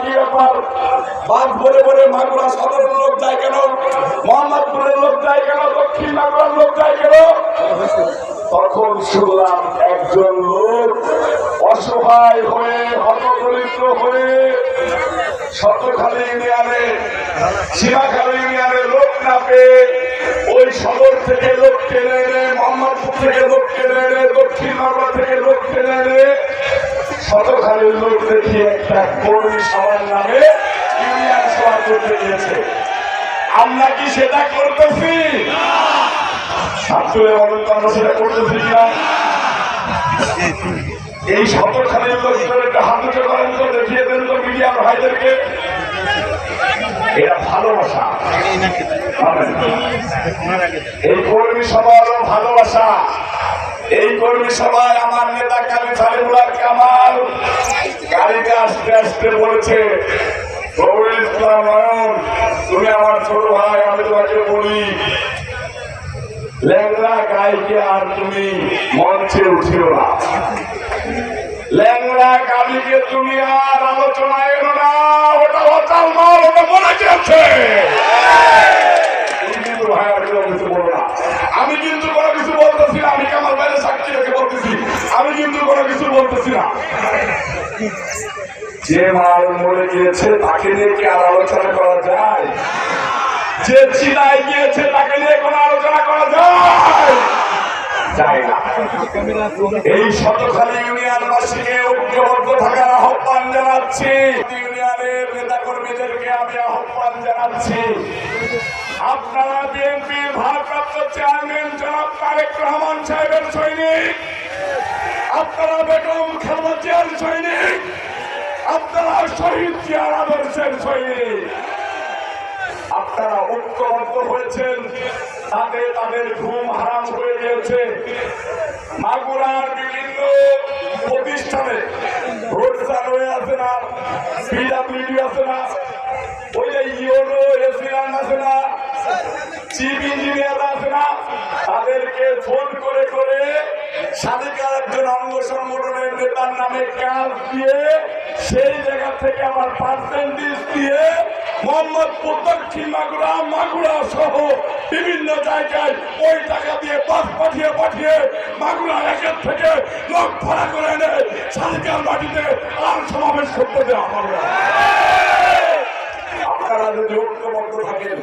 কি লোক যায় কেন? দক্ষিণ মাগুরার লোক যায় কেন? তখন শুনলাম একজন লোক অসহায় হয়ে, হতদরিদ্র হয়ে শতখালী ইউনিয়নে সীমাখালী ইউনিয়নে লোক না পেয়ে ওই সদর থেকে লোক টেনে এনে, মোহাম্মদপুর থেকে লোক টেনে এনে, দক্ষিণ বাংলা থেকে লোক টেনে এনে শতখালীর লোক দেখিয়ে একটা কর্মী সবার নামে ইউনিয়ন সভা করতে গিয়েছে। আমরা কি সেটা করতেছি? আমরা সেটা এই শতখানের লোক একটা হাতুটা করেন তো, দেখিয়ে দেন তো মিডিয়ার ভাইদেরকে। এটা ভালোবাসা। এই কর্মী হলো ভালোবাসা। এই কর্মী সভায় আমার নেতা কালী সালিমুল্লাহ কামাল। গাড়িতে আসতে আসতে বলেছে তুমি আমার ছোট ভাই, আমি তোমাকে বলি ল্যাংরা গাইকে আর তুমি মঞ্চে উঠিও না। ল্যাংরা গালিকে তুমি আর আলোচনায় এলো না, ওটা অচাল মাল, ওটা মনে গেছে। আমি কিন্তু কোনো কিছু বলতেছি না, আমি কামাল বাইরে সাক্ষী রেখে বলতেছি? আমি কিন্তু কোনো কিছু বলতেছি না। যে মাল মরে গিয়েছে, তাকে নিয়ে কি আর আলোচনা করা যায়? যে চিনায় গিয়েছে, তাকে নিয়ে কোনো আলোচনা করা যায়? যায় না এই শতখালী ইউনিয়নবাসীকে ঐক্যবদ্ধ থাকার আহ্বান জানাচ্ছি। ইউনিয়নের নেতা কর্মীদেরকে আমি আহ্বান জানাচ্ছি। আপনারা বিএনপির ভারপ্রাপ্ত চেয়ারম্যান জনাব তারেক রহমান সাহেবের সৈনিক, আপনারা বেগম খালেদা জিয়ার সৈনিক, আপনারা শহীদ জিয়ার আদর্শের সৈনিক। আপনারা ঐক্যবদ্ধ হয়েছেন। তাতে তাদের ঘুম হারাম হয়ে গিয়েছে মাগুরার বিভিন্ন প্রতিষ্ঠানে রোড হয়ে আছে না পিডাব্লিউডি আছে না, ওই যে ইউনো এসিরান আছে না, চিফ ইঞ্জিনিয়ার আছে না, তাদেরকে ফোন করে করে সাদিকার একজন অঙ্গ সংগঠনের নেতার নামে কাজ দিয়ে সেই জায়গা থেকে আমার পার্সেন্টেজ দিয়ে মোহাম্মদপুর মাগুরা মাগুরা সহ বিভিন্ন জায়গায় ওই টাকা দিয়ে বাস পাঠিয়ে পাঠিয়ে মাগুরা একের থেকে লোক ভাড়া আর সমাবেশ করতে দেওয়া হবে। আপনারা যদি ঐক্যবদ্ধ থাকেন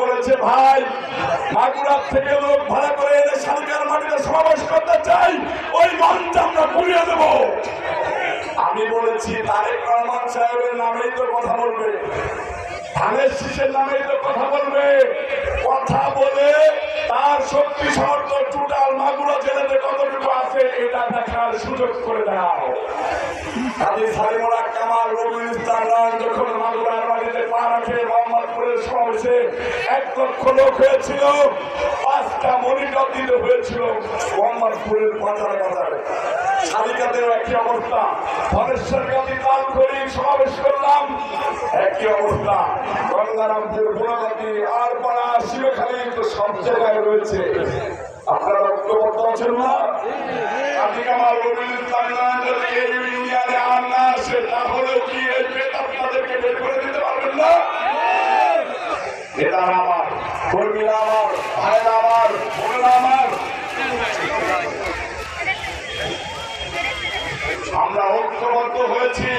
বলেছে, ভাই, মাগুরার থেকে লোক ভাড়া করে এনে সালকার মাটিতে সমাবেশ করতে চাই, ওই মঞ্চ আমরা পুড়িয়ে দেব। আমি বলেছি, তারেক রহমান সাহেবের নামেই তো কথা বলবে। ধানের শীষের নামেই তো কথা বলবে। কথা বলে তার শক্তি সামর্থ্য টোটাল মাগুরা জেলাতে কতটুকু আছে, এটা দেখার সুযোগ করে দাও। কাজী যখন এক হয়েছিল, পাঁচটা মনিটর দিতে হয়েছিল, মোহাম্মদপুরের বাজারে বাজারে। শালিকাতেও একই অবস্থা ধনেশ্বর গান্ধী তাল করি সমাবেশ করলাম। একই অবস্থা গঙ্গারামপুর গুণাগতি আর পাড়া শিবখালী তো সব জায়গায় রয়েছে। আপনারা ঐক্যবদ্ধ আছেন না? আপনি আমার এই ইউনিয়নে আর না আসে তাহলেও কি এই পেট আপনাদেরকে বের করে দিতে পারবেন না নেতারা আমার কর্মীরা আমার ভাইরা আমার বোনেরা আমার আমরা ঐক্যবদ্ধ হয়েছি।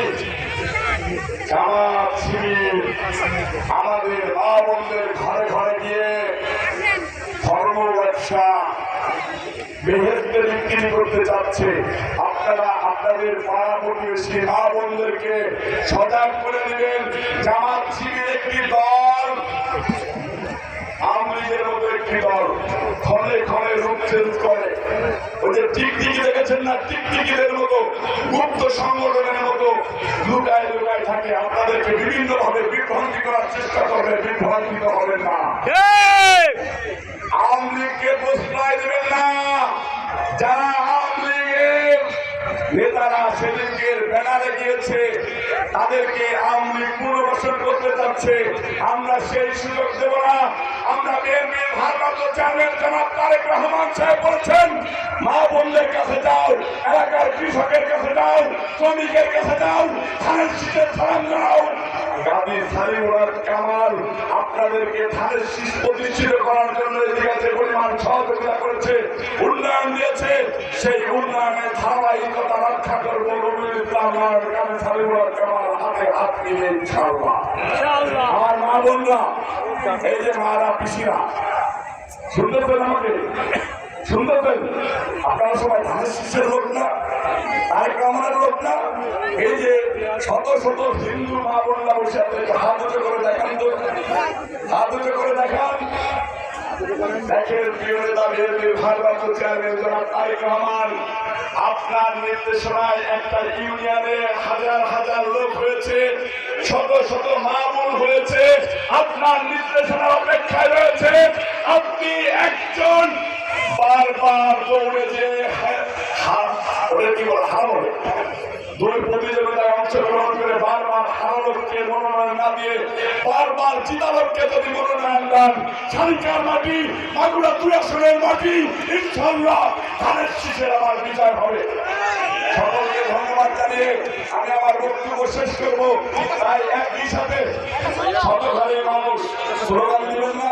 জামাত, শিবির, আমাদের মা বোনদের ঘরে ঘরে গিয়ে ধর্ম ব্যবসা বেহেস্তে বিক্রি করতে যাচ্ছে। আপনারা আপনাদের পাড়া প্রতিবেশী মা বোনদেরকে সজাগ করে দেবেন জামাত, শিবির একটি দল, আওয়ামী মতো একটি দল। ক্ষণে ক্ষণে রূপ চেঞ্জ করে। ওই ঠিক টিকটিকি দেখেছেন না? টিকটিকিদের মতো গুপ্ত সংগঠনের মতো লুকায় লুকায় থাকে। আপনাদেরকে বিভিন্ন ভাবে বিভ্রান্তি করার চেষ্টা করবে বিভ্রান্তিত হবেন না। আওয়ামী লীগকে প্রশ্রয় দেবেন না। যারা আওয়ামী লীগের নেতারা সেদিনকে ব্যানারে গিয়েছে তাদেরকে আমি পুনর্বাসন করতে চাচ্ছে। আমরা সেই সুযোগ দেব না। আমরা বিএনপির ভারপ্রাপ্ত চেয়ারম্যান জনাব তারেক রহমান সাহেব বলছেন, মা বোনদের কাছে যাও, এলাকার কৃষকের কাছে যাও, শ্রমিকের কাছে যাও শীতের সালাম গাদি সালিমুলার কামাল আপনাদেরকে ধানের শীষ প্রতিষ্ঠিত করার জন্য এদিকে যে পরিমাণ সহযোগিতা করেছে উন্নয়ন দিয়েছে। সেই উন্নয়নের ধারাবাহিকতা রক্ষা করব রবিউল ইসলাম গাদি সালিমুলার কামাল হাতে হাত মিলে ইনশাআল্লাহ। আমার মা বোনরা এই যে মারা পিসিরা শুনতেছেন আমাকে? শুনতেছেন আপনারা সবাই লোক না, তারেক রহমানের লোক না। এই যে শত শত হিন্দু মা বোনরা করে দেখান করে দেখান। দেখেন প্রিয় নেতা বিএনপির ভারপ্রাপ্ত চেয়ারম্যান আপনার নির্দেশনায় একটা ইউনিয়নে হাজার হাজার লোক হয়েছে, শত শত মামুল হয়েছে, আপনার নির্দেশনার অপেক্ষায় রয়েছে। আপনি একজন বারবার দৌড়ে যে হা- হা- ওটা কি বলে হারো দুই প্রতিযোগিতায় অংশগ্রহণ করে বারবার হারালোককে মনোনয়ন না দিয়ে বারবার জিতালোককে যদি মনোনয়ন দেন, শালিকার মাটি, মাগুরা দুই আসনের মাটি ইনশাল্লাহ ধানের শীষের আমার বিজয় হবে। সকলকে ধন্যবাদ জানিয়ে আমি আমার বক্তব্য শেষ করব। তাই একই সাথে শতঘরে মানুষ, স্লোগান দিবেন না।